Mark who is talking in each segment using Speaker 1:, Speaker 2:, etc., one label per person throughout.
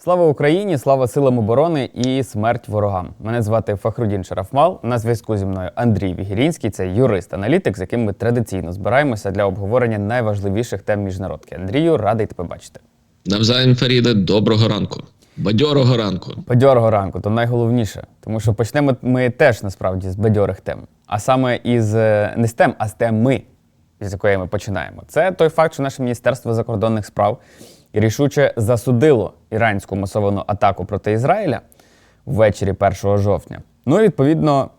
Speaker 1: Слава Україні, слава силам оборони і смерть ворогам. Мене звати Фахрудін Шарафмал. На зв'язку зі мною Андрій Вігірінський, це юрист-аналітик, з яким ми традиційно збираємося для обговорення найважливіших тем міжнародки. Андрію, радий тебе бачити.
Speaker 2: Навзаєм Фаріде, доброго ранку. Бадьорого ранку.
Speaker 1: Бадьорого ранку, то найголовніше, тому що почнемо ми теж насправді з бадьорих тем. А саме із е, не з тем, а з теми, з якої ми починаємо. Це той факт, що наше Міністерство закордонних справ рішуче засудило іранську масовану атаку проти Ізраїля ввечері 1 жовтня. Ну і відповідно.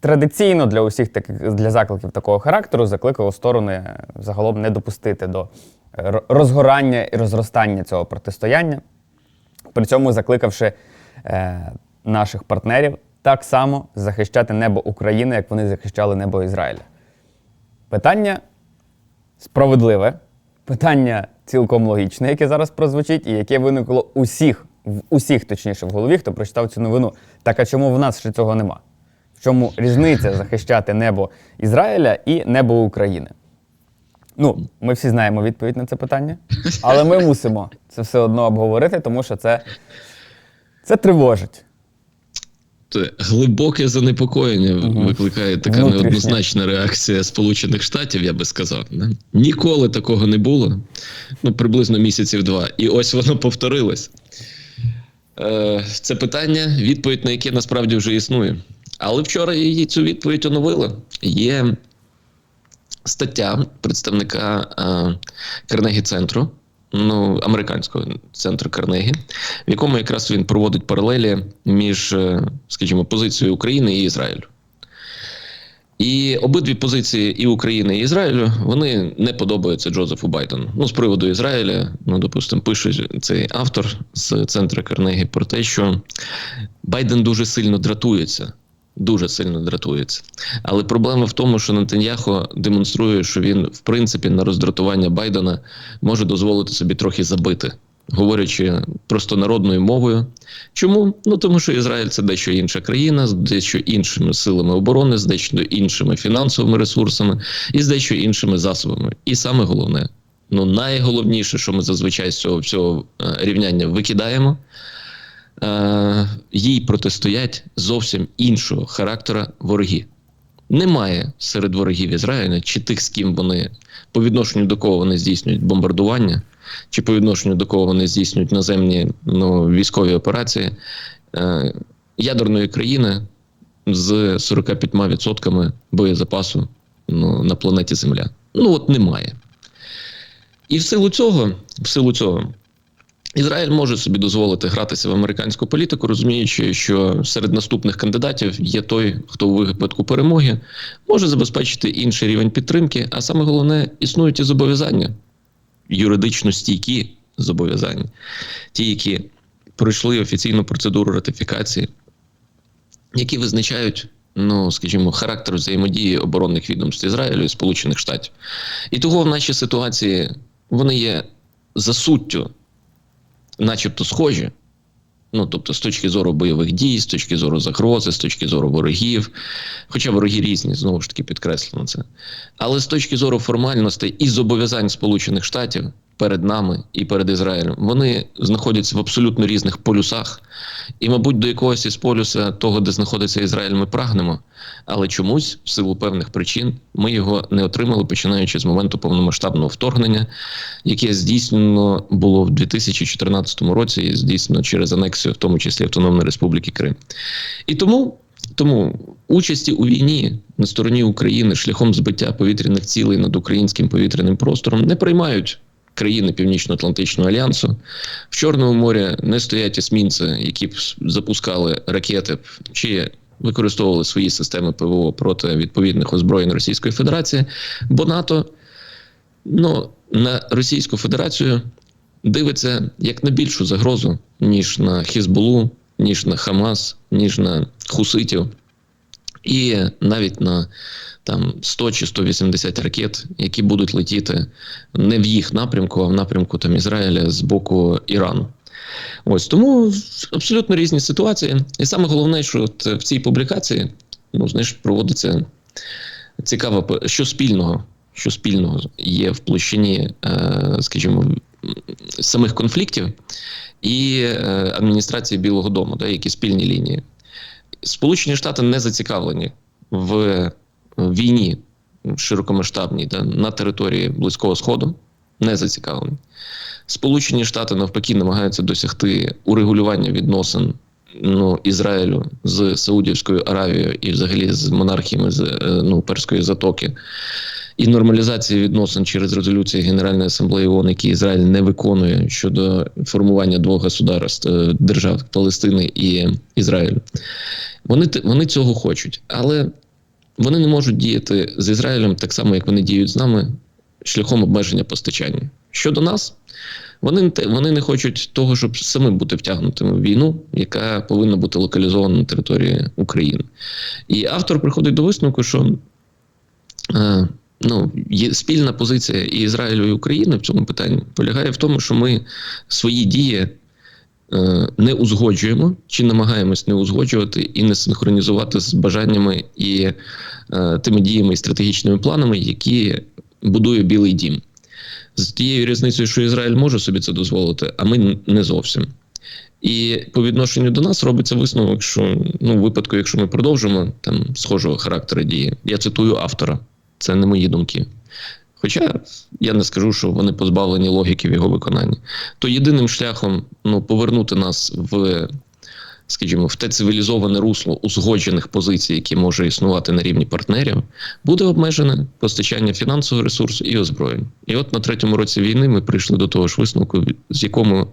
Speaker 1: Традиційно для усіх таких для закликів такого характеру закликало сторони загалом не допустити до е, розгорання і розростання цього протистояння при цьому закликавши е, наших партнерів так само захищати небо України, як вони захищали небо Ізраїля. Питання справедливе, питання цілком логічне, яке зараз прозвучить, і яке виникло усіх, в усіх, точніше, в голові, хто прочитав цю новину. Так а чому в нас ще цього нема? В чому різниця захищати небо Ізраїля і небо України? Ну, ми всі знаємо відповідь на це питання, але ми мусимо це все одно обговорити, тому що це, це тривожить.
Speaker 2: Це глибоке занепокоєння викликає така
Speaker 1: Внутрішнє.
Speaker 2: неоднозначна реакція Сполучених Штатів, я би сказав. Ніколи такого не було. Ну, приблизно місяців два. І ось воно повторилось. Е, це питання, відповідь на яке насправді вже існує. Але вчора її цю відповідь оновили. Є стаття представника е, Карнегі центру, ну, американського центру Карнегі, в якому якраз він проводить паралелі між, е, скажімо, позицією України і Ізраїлю. І обидві позиції і України, і Ізраїлю вони не подобаються Джозефу Байдену. Ну, з приводу Ізраїля, ну, допустимо, пише цей автор з центру Карнегі про те, що Байден дуже сильно дратується. Дуже сильно дратується. Але проблема в тому, що Нетаньяхо демонструє, що він, в принципі, на роздратування Байдена може дозволити собі трохи забити, говорячи просто народною мовою. Чому? Ну тому що Ізраїль це дещо інша країна, з дещо іншими силами оборони, з дещо іншими фінансовими ресурсами і з дещо іншими засобами. І саме головне, ну найголовніше, що ми зазвичай з цього всього е, рівняння викидаємо. Е, їй протистоять зовсім іншого характера вороги. Немає серед ворогів Ізраїля чи тих, з ким вони по відношенню до кого вони здійснюють бомбардування, чи по відношенню до кого вони здійснюють наземні ну, військові операції е, ядерної країни з 45% боєзапасу ну, на планеті Земля. Ну от немає. І в силу цього, в силу цього, Ізраїль може собі дозволити гратися в американську політику, розуміючи, що серед наступних кандидатів є той, хто у випадку перемоги може забезпечити інший рівень підтримки, а саме головне, існують і зобов'язання, юридично стійкі зобов'язання, ті, які пройшли офіційну процедуру ратифікації, які визначають. Ну, скажімо, характер взаємодії оборонних відомств Ізраїлю і Сполучених Штатів. І того в нашій ситуації вони є за суттю начебто схожі. Ну, тобто, з точки зору бойових дій, з точки зору загрози, з точки зору ворогів. Хоча вороги різні, знову ж таки, підкреслено це. Але з точки зору формальностей і зобов'язань Сполучених Штатів перед нами і перед Ізраїлем, вони знаходяться в абсолютно різних полюсах. І, мабуть, до якогось із полюса того, де знаходиться Ізраїль, ми прагнемо. Але чомусь, в силу певних причин, ми його не отримали, починаючи з моменту повномасштабного вторгнення, яке здійснено було в 2014 році, і здійснено через анексію, в тому числі Автономної Республіки Крим. І тому. Тому участі у війні на стороні України шляхом збиття повітряних цілей над українським повітряним простором не приймають країни Північно-Атлантичного альянсу. В Чорному морі не стоять есмінці, які б запускали ракети чи використовували свої системи ПВО проти відповідних озброєнь Російської Федерації, бо НАТО ну, на Російську Федерацію дивиться як на більшу загрозу, ніж на Хізбулу, ніж на Хамас, ніж на Хуситів, і навіть на там 100 чи 180 ракет, які будуть летіти не в їх напрямку, а в напрямку там Ізраїля з боку Ірану. Ось тому абсолютно різні ситуації. І саме головне, що от в цій публікації ну, знаєш, проводиться цікаво, що спільного, що спільного є в площині, е, скажімо, самих конфліктів і е, адміністрації Білого Дому, да, які спільні лінії. Сполучені Штати не зацікавлені в війні широкомасштабній да, на території Близького Сходу, не зацікавлені. Сполучені Штати навпаки намагаються досягти урегулювання відносин ну, Ізраїлю з Саудівською Аравією і взагалі з монархіями з е, ну, Перської затоки. І нормалізації відносин через резолюції Генеральної асамблеї ООН, які Ізраїль не виконує щодо формування двох государств е, держав Палестини і Ізраїлю. Вони, вони цього хочуть, але вони не можуть діяти з Ізраїлем так само, як вони діють з нами, шляхом обмеження постачання. Щодо нас, вони, вони не хочуть того, щоб самим бути втягнутими в війну, яка повинна бути локалізована на території України. І автор приходить до висновку, що е, ну, є спільна позиція і Ізраїлю і України в цьому питанні полягає в тому, що ми свої дії е, не узгоджуємо чи намагаємось не узгоджувати і не синхронізувати з бажаннями і е, тими діями і стратегічними планами, які будує Білий Дім. З тією різницею, що Ізраїль може собі це дозволити, а ми не зовсім. І по відношенню до нас робиться висновок, що ну, в випадку, якщо ми продовжимо там схожого характеру дії, я цитую автора, це не мої думки. Хоча я не скажу, що вони позбавлені логіки в його виконанні, то єдиним шляхом ну, повернути нас в, скажімо, в те цивілізоване русло узгоджених позицій, які може існувати на рівні партнерів, буде обмежене постачання фінансового ресурсу і озброєнь. І от на третьому році війни ми прийшли до того ж висновку, з якому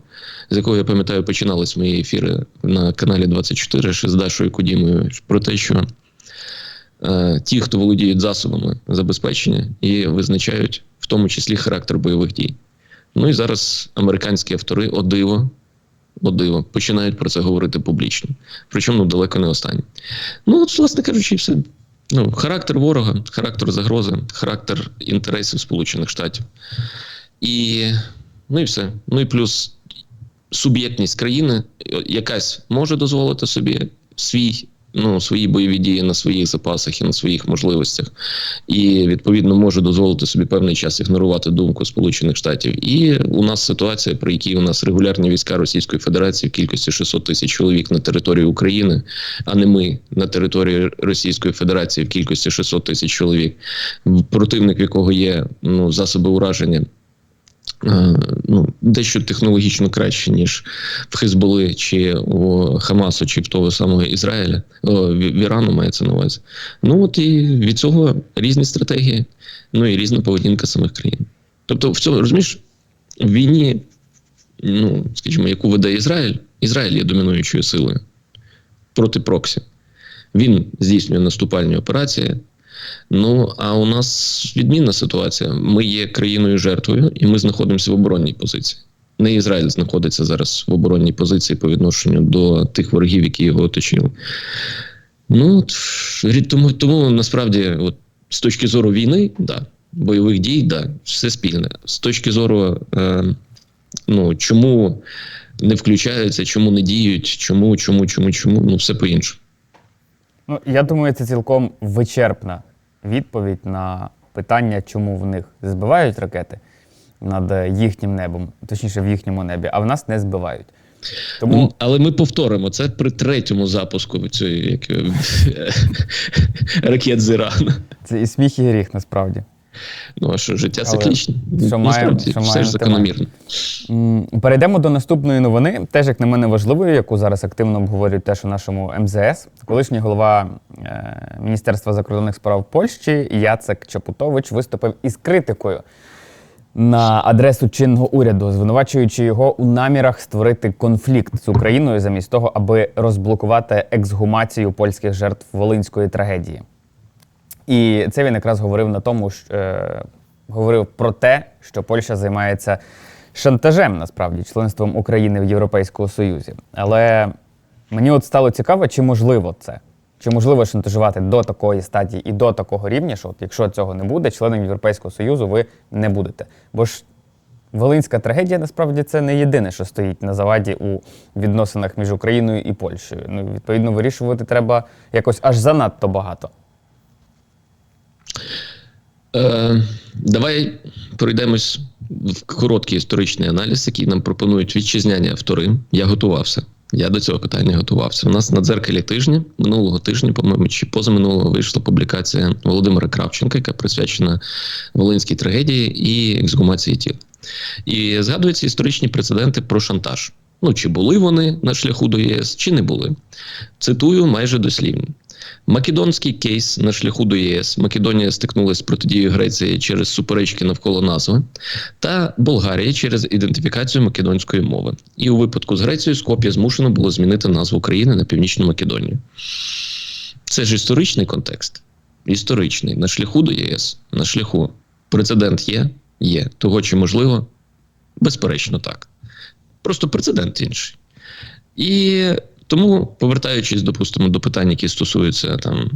Speaker 2: з якого я пам'ятаю, починались мої ефіри на каналі 24 ще з Дашою Кудімою про те, що е, ті, хто володіють засобами забезпечення і визначають в тому числі характер бойових дій. Ну і зараз американські автори о диво, о диво, починають про це говорити публічно. Причому ну, далеко не останні. Ну, от, власне кажучи, все. Ну, характер ворога, характер загрози, характер інтересів Сполучених Штатів. І, ну і все. Ну і плюс суб'єктність країни якась може дозволити собі свій. Ну, свої бойові дії на своїх запасах і на своїх можливостях, і відповідно може дозволити собі певний час ігнорувати думку Сполучених Штатів. І у нас ситуація, при якій у нас регулярні війська Російської Федерації в кількості 600 тисяч чоловік на території України, а не ми на території Російської Федерації в кількості 600 тисяч чоловік, противник, якого є ну, засоби ураження ну, дещо технологічно краще, ніж в Хезболи чи у Хамасу, чи в того самого Ізраїля, о, в Ірану мається на увазі. Ну от і від цього різні стратегії, ну і різна поведінка самих країн. Тобто, в цьому розумієш, в війні, ну, скажімо, яку веде Ізраїль, Ізраїль є домінуючою силою проти Проксі. Він здійснює наступальні операції. Ну а у нас відмінна ситуація. Ми є країною жертвою, і ми знаходимося в оборонній позиції. Не Ізраїль знаходиться зараз в оборонній позиції по відношенню до тих ворогів, які його оточили. Ну тому, тому насправді, от, з точки зору війни, да, бойових дій, да, все спільне. З точки зору, е, ну чому не включаються, чому не діють, чому, чому, чому, чому, ну все по-іншому.
Speaker 1: Ну, я думаю, це цілком вичерпна відповідь на питання, чому в них збивають ракети над їхнім небом, точніше, в їхньому небі, а в нас не збивають. Тому
Speaker 2: Ну, але ми повторимо це при третьому запуску цієї е, ракет з Ірану.
Speaker 1: це і сміх, і гріх насправді.
Speaker 2: Ну а що життя циклічне?
Speaker 1: що
Speaker 2: Насправді,
Speaker 1: що
Speaker 2: все ж закономірно.
Speaker 1: Перейдемо до наступної новини, теж як на мене важливої, яку зараз активно обговорюють теж у нашому МЗС. Колишній голова е, Міністерства закордонних справ Польщі Яцек Чапутович виступив із критикою на адресу чинного уряду, звинувачуючи його у намірах створити конфлікт з Україною замість того, аби розблокувати ексгумацію польських жертв Волинської трагедії. І це він якраз говорив на тому, що, е, говорив про те, що Польща займається шантажем, насправді, членством України в Європейському Союзі. Але мені от стало цікаво, чи можливо це? Чи можливо шантажувати до такої стадії і до такого рівня, що от якщо цього не буде, членом Європейського Союзу ви не будете. Бо ж Волинська трагедія насправді це не єдине, що стоїть на заваді у відносинах між Україною і Польщею. Ну, відповідно, вирішувати треба якось аж занадто багато.
Speaker 2: Е, давай пройдемось в короткий історичний аналіз, який нам пропонують вітчизняні автори. Я готувався. Я до цього питання готувався. У нас на дзеркалі тижня минулого тижня, по-моєму, чи позаминулого вийшла публікація Володимира Кравченка, яка присвячена Волинській трагедії і ексгумації тіл. І згадуються історичні прецеденти про шантаж. Ну, чи були вони на шляху до ЄС, чи не були. Цитую майже дослівно. Македонський кейс на шляху до ЄС. Македонія стикнулася з протидією Греції через суперечки навколо назви, та Болгарія через ідентифікацію македонської мови. І у випадку з Грецією Скоп'я змушено було змінити назву країни на Північну Македонію. Це ж історичний контекст. Історичний. На шляху до ЄС. На шляху. Прецедент є? Є. Того чи можливо? Безперечно, так. Просто прецедент інший. І тому, повертаючись, допустимо, до питань, які стосуються там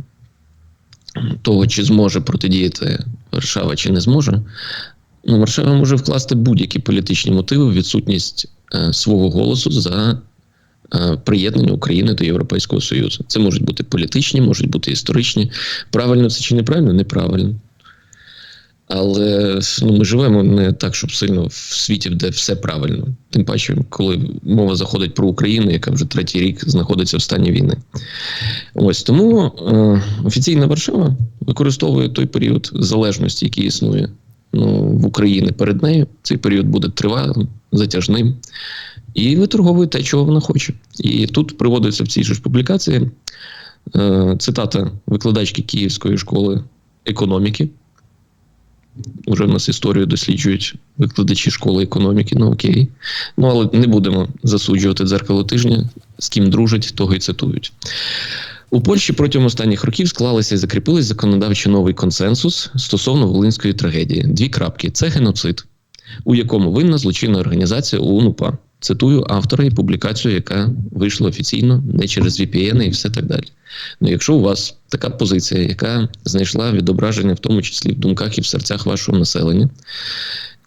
Speaker 2: того, чи зможе протидіяти Варшава, чи не зможе, ну, Варшава може вкласти будь-які політичні мотиви в відсутність е, свого голосу за е, приєднання України до Європейського Союзу. Це можуть бути політичні, можуть бути історичні. Правильно це чи неправильно? Неправильно. Але ну, ми живемо не так, щоб сильно в світі, де все правильно. Тим паче, коли мова заходить про Україну, яка вже третій рік знаходиться в стані війни. Ось тому е, офіційна Варшава використовує той період залежності, який існує ну, в Україні перед нею. Цей період буде тривалим, затяжним, і виторговує те, чого вона хоче. І тут приводиться в цій ж публікації е, цитата викладачки Київської школи економіки. Уже в нас історію досліджують викладачі школи економіки, ну окей. Ну але не будемо засуджувати дзеркало тижня, з ким дружать, того й цитують. У Польщі протягом останніх років склалися і закріпились законодавчо новий консенсус стосовно волинської трагедії. Дві крапки: це геноцид, у якому винна злочинна організація ОУН-УПА. Цитую автора і публікацію, яка вийшла офіційно, не через VPN і все так далі. Ну, якщо у вас така позиція, яка знайшла відображення, в тому числі в думках і в серцях вашого населення,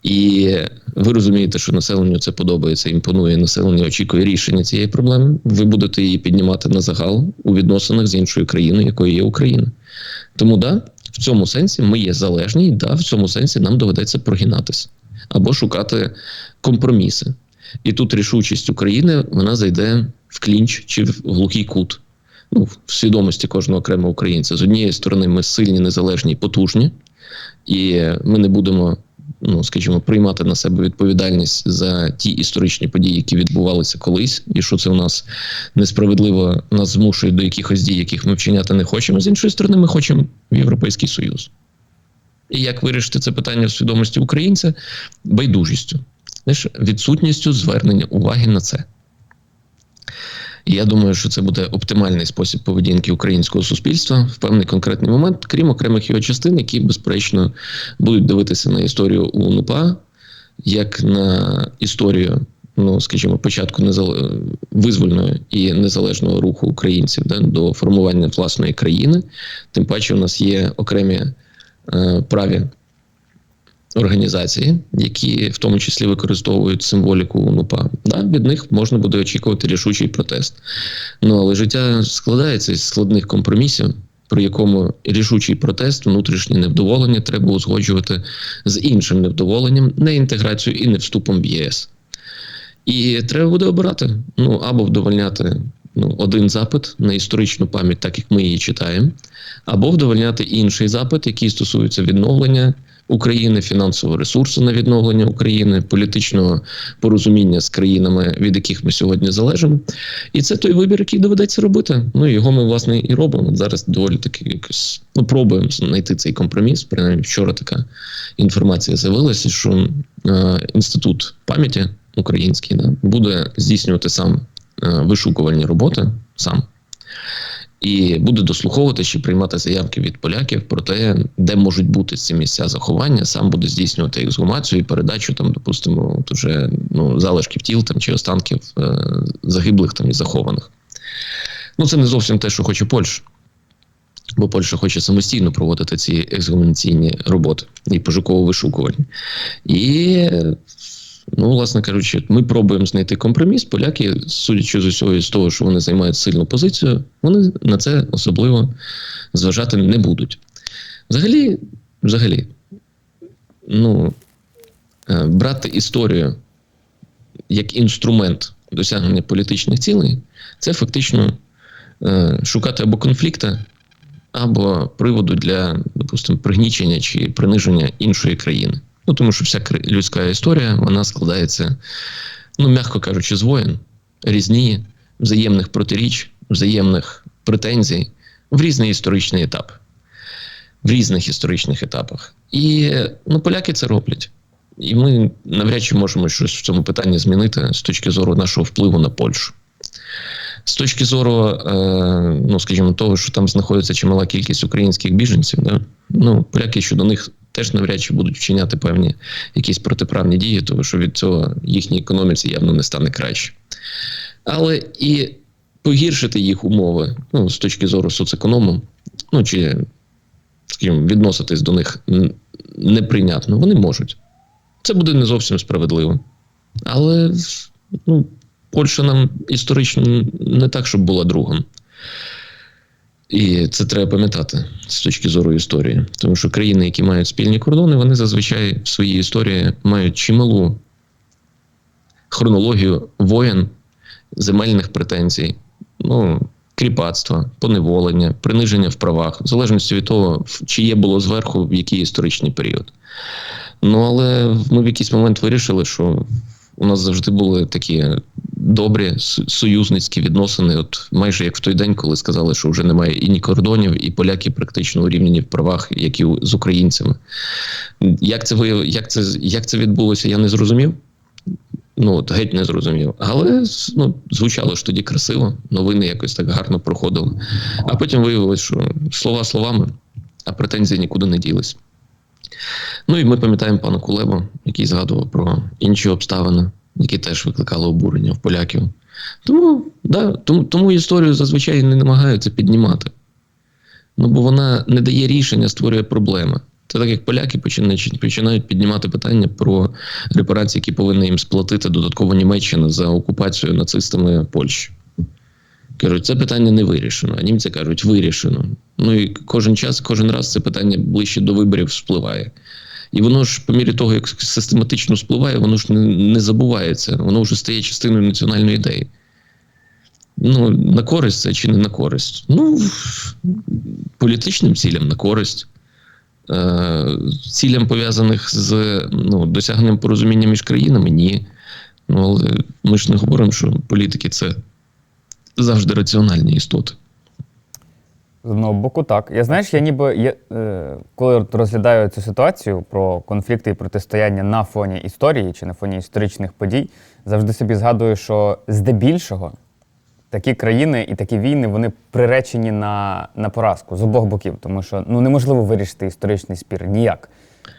Speaker 2: і ви розумієте, що населенню це подобається, імпонує, населення очікує рішення цієї проблеми, ви будете її піднімати на загал у відносинах з іншою країною, якою є Україна. Тому да, в цьому сенсі ми є залежні, і да, в цьому сенсі нам доведеться прогинатися або шукати компроміси. І тут рішучість України вона зайде в клінч чи в глухий кут. Ну, в свідомості кожного окремого українця. З однієї сторони, ми сильні, незалежні, потужні, і ми не будемо, ну скажімо, приймати на себе відповідальність за ті історичні події, які відбувалися колись, і що це у нас несправедливо нас змушує до якихось дій, яких ми вчиняти не хочемо. З іншої сторони, ми хочемо в Європейський Союз. І як вирішити це питання в свідомості українця? Байдужістю. Знаєш, відсутністю звернення уваги на це. Я думаю, що це буде оптимальний спосіб поведінки українського суспільства в певний конкретний момент, крім окремих його частин, які, безперечно, будуть дивитися на історію УНУПА як на історію, ну скажімо, початку незале... визвольного і незалежного руху українців да, до формування власної країни. Тим паче, у нас є окремі е, праві організації, які в тому числі використовують символіку УНУПА. Да, від них можна буде очікувати рішучий протест. Ну але життя складається з складних компромісів, при якому рішучий протест, внутрішнє невдоволення треба узгоджувати з іншим невдоволенням, не інтеграцією і не вступом в ЄС. І треба буде обирати ну або вдовольняти ну, один запит на історичну пам'ять, так як ми її читаємо, або вдовольняти інший запит, який стосується відновлення. України, фінансового ресурсу на відновлення України, політичного порозуміння з країнами, від яких ми сьогодні залежимо. І це той вибір, який доведеться робити. Ну його ми власне і робимо. Зараз доволі таки якось ну пробуємо знайти цей компроміс. Принаймні, вчора така інформація з'явилася, що е, інститут пам'яті український да, буде здійснювати сам е, вишукувальні роботи сам і буде дослуховувати чи приймати заявки від поляків про те, де можуть бути ці місця заховання, сам буде здійснювати ексгумацію і передачу там, допустимо, от уже ну залишків тіл там чи останків е загиблих там і захованих. Ну це не зовсім те, що хоче Польща. Бо Польща хоче самостійно проводити ці ексгумаційні роботи і пошуково вишукування. І Ну, власне кажучи, ми пробуємо знайти компроміс. Поляки, судячи з усього з того, що вони займають сильну позицію, вони на це особливо зважати не будуть. Взагалі, взагалі, ну е, брати історію як інструмент досягнення політичних цілей, це фактично е, шукати або конфлікта, або приводу для, допустимо, пригнічення чи приниження іншої країни. Ну, тому що вся людська історія вона складається, ну, м'яко кажучи, з воєн, різні, взаємних протиріч, взаємних претензій в різний історичний етап, в різних історичних етапах. І ну, поляки це роблять. І ми навряд чи можемо щось в цьому питанні змінити з точки зору нашого впливу на Польщу. З точки зору, е, ну скажімо, того, що там знаходиться чимала кількість українських біженців, да? ну, поляки щодо них теж навряд чи будуть вчиняти певні якісь протиправні дії, тому що від цього їхній економіці явно не стане краще. Але і погіршити їх умови ну, з точки зору соцеконому, ну чи, скажімо, відноситись до них неприйнятно, вони можуть. Це буде не зовсім справедливо. Але ну, Польща нам історично не так, щоб була другом. І це треба пам'ятати з точки зору історії. Тому що країни, які мають спільні кордони, вони зазвичай в своїй історії мають чималу хронологію воєн, земельних претензій, ну, кріпацтва, поневолення, приниження в правах, в залежності від того, чиє було зверху в який історичний період. Ну, але ми в якийсь момент вирішили, що у нас завжди були такі добрі союзницькі відносини, от майже як в той день, коли сказали, що вже немає і ні кордонів, і поляки практично урівняні в правах, як і з українцями. Як це вияв- як це, як це відбулося, я не зрозумів. Ну, от геть не зрозумів. Але ну, звучало ж тоді красиво, новини якось так гарно проходили. А потім виявилось, що слова словами, а претензії нікуди не ділись. Ну і ми пам'ятаємо пана Кулебу, який згадував про інші обставини, які теж викликали обурення в поляків. Тому, да, тому, тому історію зазвичай не намагаються піднімати. Ну, бо вона не дає рішення, створює проблеми. Це так як поляки починають, піднімати питання про репарації, які повинна їм сплатити додатково Німеччина за окупацію нацистами Польщі. Кажуть, це питання не вирішено. А німці кажуть, вирішено. Ну і кожен час, кожен раз це питання ближче до виборів спливає. І воно ж, по мірі того, як систематично спливає, воно ж не, не забувається, воно вже стає частиною національної ідеї. Ну, на користь це чи не на користь? Ну, політичним цілям на користь. Е, цілям пов'язаних з ну, досягненням порозуміння між країнами ні. Ну, але ми ж не говоримо, що політики це завжди раціональні істоти.
Speaker 1: З одного боку, так. Я знаєш, я ніби я, е, коли розглядаю цю ситуацію про конфлікти і протистояння на фоні історії чи на фоні історичних подій, завжди собі згадую, що здебільшого такі країни і такі війни вони приречені на, на поразку з обох боків, тому що ну неможливо вирішити історичний спір ніяк.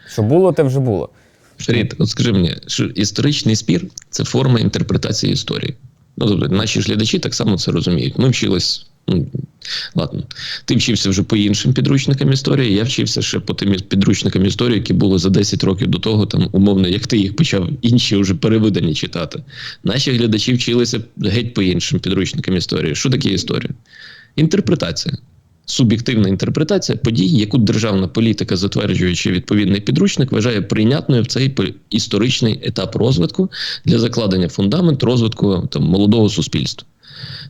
Speaker 1: Що було, те вже було.
Speaker 2: Фрід, от скажи мені, що історичний спір це форма інтерпретації історії. Ну, тобто, наші ж глядачі так само це розуміють. Ми вчились. Ну, ладно, ти вчився вже по іншим підручникам історії, я вчився ще по тим підручникам історії, які були за 10 років до того, там, умовно, як ти їх почав інші вже перевидані читати. Наші глядачі вчилися геть по іншим підручникам історії. Що таке історія? Інтерпретація. Суб'єктивна інтерпретація подій, яку державна політика, затверджуючи відповідний підручник, вважає прийнятною в цей історичний етап розвитку для закладення фундамент розвитку там, молодого суспільства.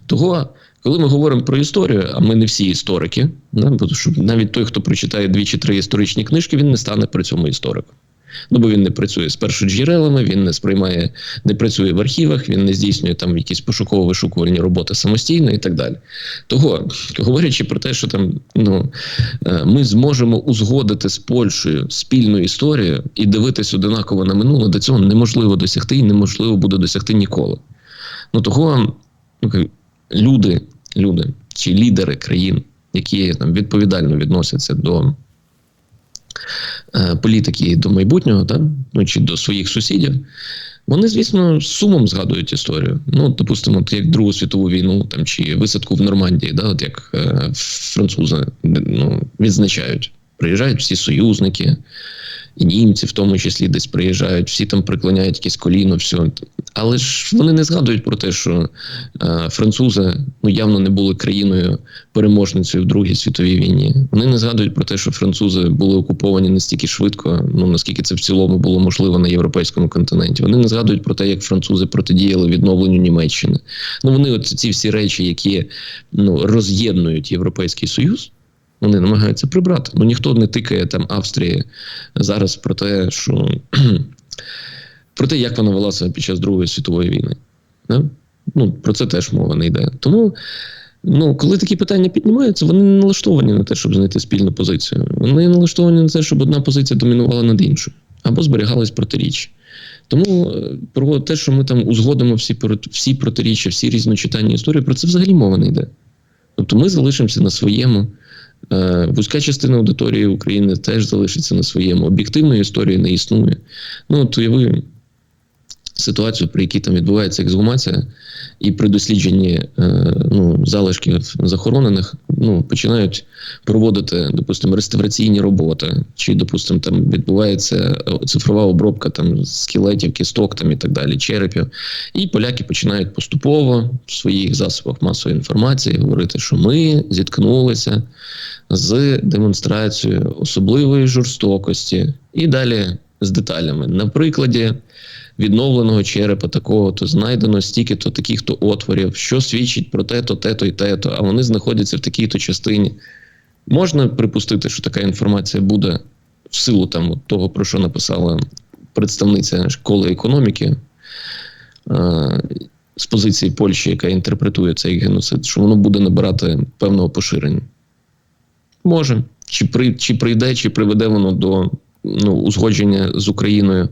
Speaker 2: Того, коли ми говоримо про історію, а ми не всі історики, да, бо навіть той, хто прочитає дві чи три історичні книжки, він не стане при цьому істориком. Ну, бо він не працює з першоджерелами, він не сприймає, не працює в архівах, він не здійснює там якісь пошуково-вишукувальні роботи самостійно і так далі. Того, говорячи про те, що там ну, е, ми зможемо узгодити з Польщею спільну історію і дивитись одинаково на минуле, до цього неможливо досягти і неможливо буде досягти ніколи. Ну того ну, люди, люди чи лідери країн, які там відповідально відносяться до політики до майбутнього, та? ну, чи до своїх сусідів, вони, звісно, з сумом згадують історію. Ну, допустимо, от як Другу світову війну там, чи висадку в Нормандії, да, от як е, французи ну, відзначають. Приїжджають всі союзники, і німці, в тому числі, десь приїжджають, всі там приклоняють якесь коліно, все. Але ж вони не згадують про те, що е, французи ну явно не були країною переможницею в Другій світовій війні. Вони не згадують про те, що французи були окуповані настільки швидко, ну наскільки це в цілому було можливо на європейському континенті. Вони не згадують про те, як французи протидіяли відновленню Німеччини. Ну вони, от ці всі речі, які ну роз'єднують європейський союз. Вони намагаються прибрати. Ну ніхто не тикає там Австрії зараз про те, що про те, як вона вела себе під час Другої світової війни. Да? Ну, про це теж мова не йде. Тому, ну, коли такі питання піднімаються, вони не налаштовані на те, щоб знайти спільну позицію. Вони налаштовані на те, щоб одна позиція домінувала над іншою або зберігалась протиріч. Тому е, про те, що ми там узгодимо всі, всі протиріччя, всі різночитання історії, про це взагалі мова не йде. Тобто ми залишимося на своєму. Е, Вузька частина аудиторії України теж залишиться на своєму. Об'єктивної історії не існує. Ну, от уяви ситуацію, при якій там відбувається ексгумація, і при дослідженні е, ну, залишків захоронених ну, починають проводити, допустимо, реставраційні роботи, чи, допустимо, там відбувається е, цифрова обробка там скелетів, кісток там і так далі, черепів. І поляки починають поступово в своїх засобах масової інформації говорити, що ми зіткнулися з демонстрацією особливої жорстокості, і далі з деталями. На прикладі відновленого черепа такого, то знайдено стільки-то таких-то отворів, що свідчить про те-то, те-то і те-то, а вони знаходяться в такій-то частині. Можна припустити, що така інформація буде в силу там того, про що написала представниця школи економіки. е, З позиції Польщі, яка інтерпретує цей геноцид, що воно буде набирати певного поширення. Може. Чи, при, чи прийде, чи приведе воно до ну, узгодження з Україною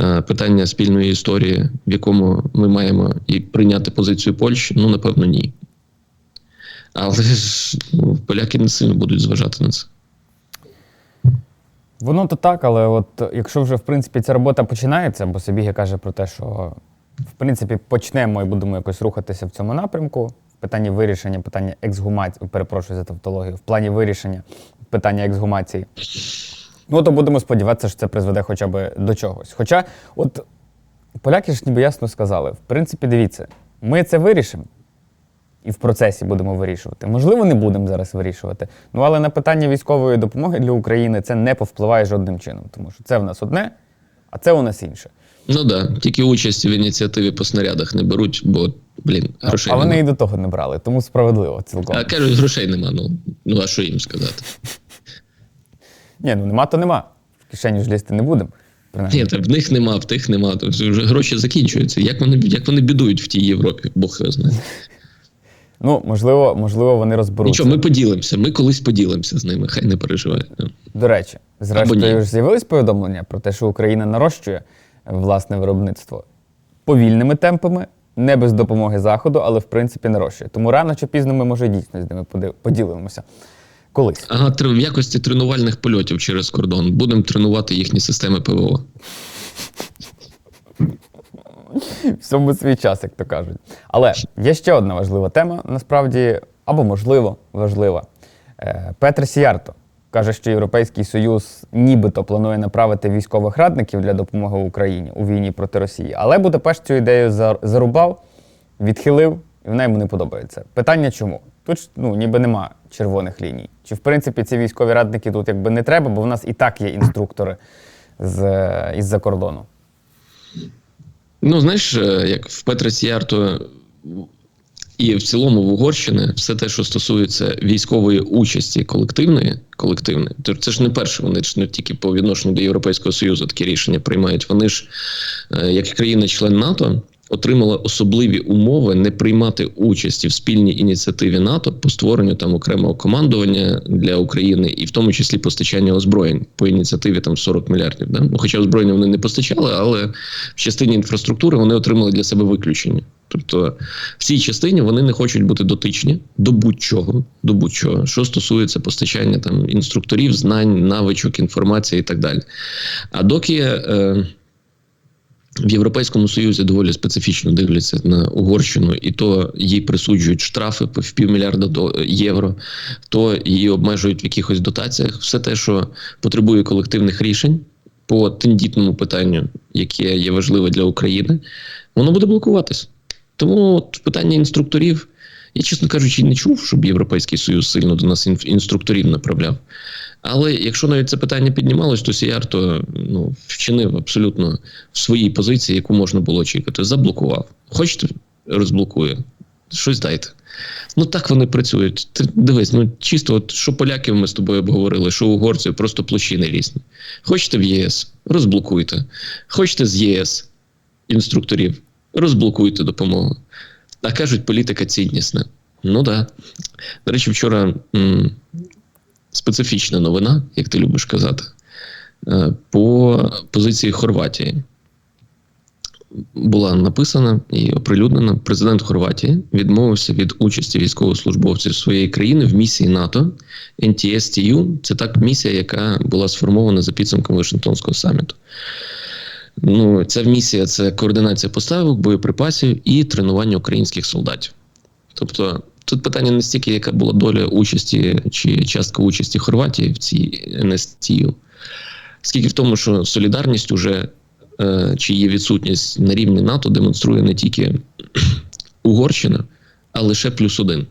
Speaker 2: е, питання спільної історії, в якому ми маємо і прийняти позицію Польщі? Ну, напевно, ні. Але ну, поляки не сильно будуть зважати на це.
Speaker 1: Воно то так, але от якщо вже в принципі ця робота починається, бо Собіги каже про те, що в принципі почнемо і будемо якось рухатися в цьому напрямку. В питанні вирішення, питання ексгумації, перепрошую за тавтологію, в плані вирішення питання ексгумації. Ну, то будемо сподіватися, що це призведе хоча б до чогось. Хоча, от поляки ж ніби ясно сказали: в принципі, дивіться, ми це вирішимо і в процесі будемо вирішувати. Можливо, не будемо зараз вирішувати. Ну але на питання військової допомоги для України це не повпливає жодним чином, тому що це в нас одне, а це у нас інше.
Speaker 2: Ну так, да, тільки участь в ініціативі по снарядах не беруть, бо, блін, грошей
Speaker 1: а вони і до того не брали, тому справедливо цілком.
Speaker 2: А кажуть, грошей нема. Ну, ну а що їм сказати?
Speaker 1: Ні, ну нема, то нема. В кишеню ж лізти не будемо.
Speaker 2: Ні, так в них нема, в тих нема. То вже гроші закінчуються. Як вони, як вони бідують в тій Європі? Бог його знає.
Speaker 1: Ну, можливо, можливо, вони розберуться.
Speaker 2: Нічого, ми поділимося. Ми колись поділимося з ними, хай не переживають.
Speaker 1: До речі, зрештою ж з'явились повідомлення про те, що Україна нарощує власне виробництво повільними темпами, не без допомоги Заходу, але в принципі нарощує. Тому рано чи пізно ми, може, дійсно з ними поділимося. Колись.
Speaker 2: Ага, в якості тренувальних польотів через кордон. Будемо тренувати їхні системи ПВО.
Speaker 1: Всьому свій час, як то кажуть. Але є ще одна важлива тема, насправді, або можливо важлива. Е, Петр Сіярто каже, що Європейський Союз нібито планує направити військових радників для допомоги Україні у війні проти Росії. Але Будапешт цю ідею зар- зарубав, відхилив, і вона йому не подобається. Питання чому? Тут ну, ніби нема червоних ліній. Чи в принципі ці військові радники тут якби не треба, бо в нас і так є інструктори з, е, із-за кордону.
Speaker 2: Ну, знаєш, е, як в Сіярто і в цілому в Угорщини все те, що стосується військової участі колективної, колективної, то це ж не перше, вони ж не тільки по відношенню до Європейського Союзу такі рішення приймають. Вони ж, е, як країна-член НАТО, отримали особливі умови не приймати участі в спільній ініціативі НАТО по створенню там окремого командування для України, і в тому числі постачання озброєнь по ініціативі там 40 мільярдів. Да? Ну, хоча озброєння вони не постачали, але в частині інфраструктури вони отримали для себе виключення. Тобто в цій частині вони не хочуть бути дотичні до будь-чого, до будь-чого, що стосується постачання там інструкторів, знань, навичок, інформації і так далі. А доки. Е, в Європейському Союзі доволі специфічно дивляться на Угорщину, і то їй присуджують штрафи в півмільярда до- євро, то її обмежують в якихось дотаціях. Все те, що потребує колективних рішень, по тендітному питанню, яке є важливе для України, воно буде блокуватись. Тому от питання інструкторів. Я, чесно кажучи, не чув, щоб Європейський Союз сильно до нас ін- інструкторів направляв. Але якщо навіть це питання піднімалось, то Сіяр то ну, вчинив абсолютно в своїй позиції, яку можна було очікувати. Заблокував. Хочете, розблокує. Щось дайте. Ну так вони працюють. Ти дивись, ну чисто, от що поляків ми з тобою обговорили, що угорців, просто площини різні. Хочете в ЄС, розблокуйте. Хочете з ЄС інструкторів, розблокуйте допомогу. А кажуть, політика ціннісна. Ну. Да. До речі, вчора м, специфічна новина, як ти любиш казати, е, по позиції Хорватії. Була написана і оприлюднена. Президент Хорватії відмовився від участі військовослужбовців своєї країни в місії НАТО NTSTU. Це так місія, яка була сформована за підсумком Вашингтонського саміту. Ну, ця місія це координація поставок, боєприпасів і тренування українських солдатів. Тобто, тут питання не стільки, яка була доля участі чи частка участі Хорватії в цій NSTU, скільки в тому, що солідарність уже е, чи її відсутність на рівні НАТО демонструє не тільки Угорщина, а лише плюс один.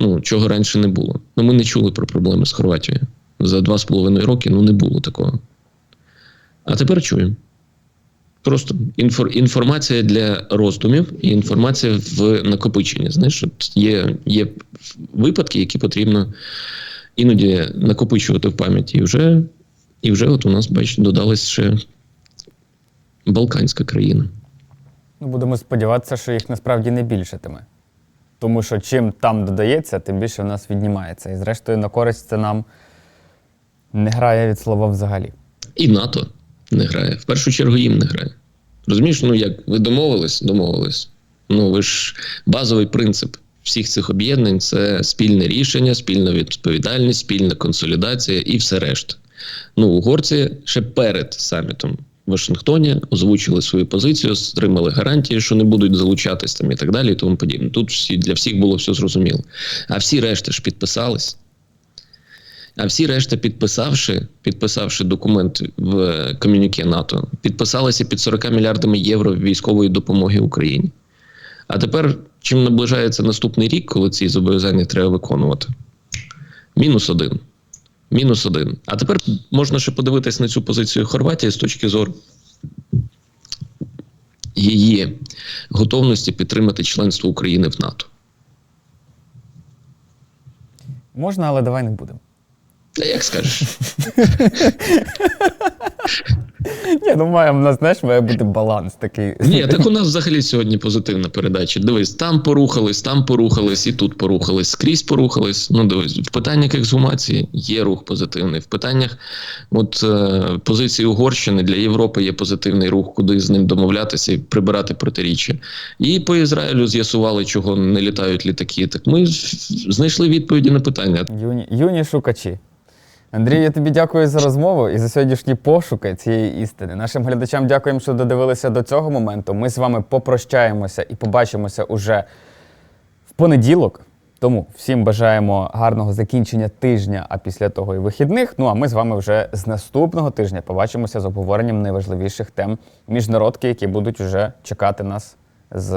Speaker 2: Ну, чого раніше не було. Ну, ми не чули про проблеми з Хорватією. За два з половиною роки ну, не було такого. А тепер чуємо. Просто інформація для роздумів і інформація в накопиченні. Знаєш, от є, є випадки, які потрібно іноді накопичувати в пам'яті. І вже, і вже от у нас, бач, додалась ще Балканська країна.
Speaker 1: Ну, будемо сподіватися, що їх насправді не більшатиме. Тому що чим там додається, тим більше в нас віднімається. І зрештою, на користь це нам не грає від слова взагалі.
Speaker 2: І НАТО не грає. В першу чергу їм не грає. Розумієш, ну як ви домовились, домовились. Ну ви ж базовий принцип всіх цих об'єднань це спільне рішення, спільна відповідальність, спільна консолідація і все решта. Ну, угорці ще перед самітом в Вашингтоні озвучили свою позицію, отримали гарантії, що не будуть залучатись там і так далі, і тому подібне. Тут всі для всіх було все зрозуміло. А всі решта ж підписались. А всі решта, підписавши, підписавши документ в ком'юніке НАТО, підписалися під 40 мільярдами євро військової допомоги Україні. А тепер, чим наближається наступний рік, коли ці зобов'язання треба виконувати? Мінус один. Мінус один. А тепер можна ще подивитись на цю позицію Хорватії з точки зору її готовності підтримати членство України в НАТО.
Speaker 1: Можна, але давай не будемо.
Speaker 2: Та як скажеш?
Speaker 1: Ні, ну має, в нас, знаєш, має бути баланс такий.
Speaker 2: Ні, так у нас взагалі сьогодні позитивна передача. Дивись, там порухались, там порухались, і тут порухались, скрізь порухались. Ну, дивись, в питаннях ексгумації є рух позитивний. В питаннях от, е, позиції Угорщини для Європи є позитивний рух, куди з ним домовлятися і прибирати протиріччя. І по Ізраїлю з'ясували, чого не літають літаки. Так ми знайшли відповіді на питання.
Speaker 1: Юні, юні шукачі. Андрій, я тобі дякую за розмову і за сьогоднішні пошуки цієї істини. Нашим глядачам дякуємо, що додивилися до цього моменту. Ми з вами попрощаємося і побачимося уже в понеділок. Тому всім бажаємо гарного закінчення тижня, а після того і вихідних. Ну а ми з вами вже з наступного тижня побачимося з обговоренням найважливіших тем міжнародки, які будуть вже чекати нас з,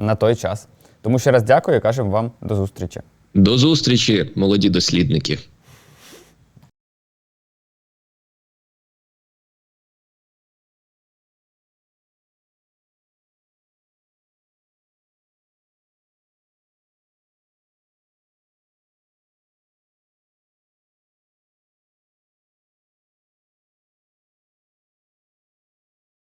Speaker 1: на той час. Тому ще раз дякую і кажемо вам до зустрічі.
Speaker 2: До зустрічі, молоді дослідники.